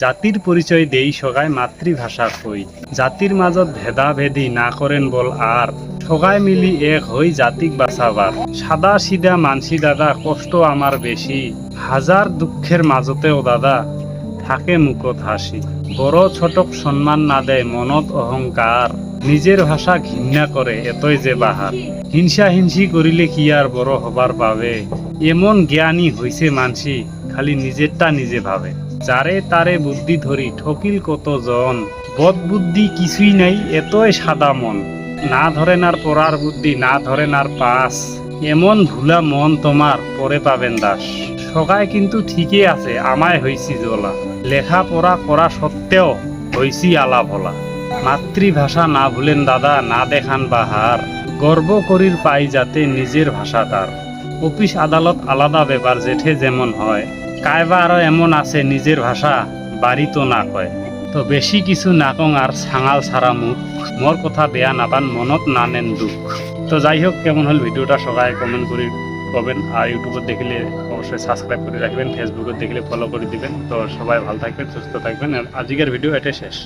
জাতির পরিচয় দেই সগায় মাতৃভাষা কই জাতির মাজত ভেদাভেদি না করেন বল আর সগায় মিলি এক হই জাতিক বাঁচাবার সাদা সিধা মানসি দাদা, কষ্ট আমার বেশি হাজার দুঃখের মাজতেও দাদা, থাকে মুখত হাসি। বড় ছোটক সম্মান না দেয় মনত অহংকার নিজের ভাষা ঘৃণা করে এতই যে বাহার হিংসা হিংসি করিলে কি আর বড় হবার পাবে এমন জ্ঞানী হইছে মানসি, খালি নিজেরটা নিজে ভাবে। যারে তারে বুদ্ধি ধরি, ঠকিল কত জন? বদ বুদ্ধি কিছুই নাই, এতই সাদা মন। না ধরেন আর পড়ার বুদ্ধি, না ধরেন আর পাস। এমন ভুলা মন তোমার, পরে পাবেন দাস। সগায় কিন্তু ঠিকই আছে, আমায় হইছি জলা। লেখাপড়া করা সত্ত্বেও হইছি আলা ভোলা মাতৃভাষা না ভুলেন দাদা, না দেখান বাহার। গর্ব করির পাই যাতে নিজের ভাষা তার। অফিস আদালত আলাদা ব্যাপার, জেঠে যেমন হয়। কায়বা আরও এমন আছে, নিজের ভাষা বাড়ি তো না কয়। তো বেশি কিছু নাকং আর ছাঙাল ছাড়া মুখ মোর কথা বেয়া নাপান মনত নানেন দুঃখ। তো যাই হোক, কেমন হল ভিডিওটা সবাই কমেন্ট করে করবেন আর ইউটিউবত দেখলে অবশ্যই সাবস্ক্রাইব করে রাখবেন ফেসবুকত দেখলে ফলো করে দিবেন। তো সবাই ভালো থাকবেন, সুস্থ থাকবেন। আর আজকের ভিডিও এটাই শেষ।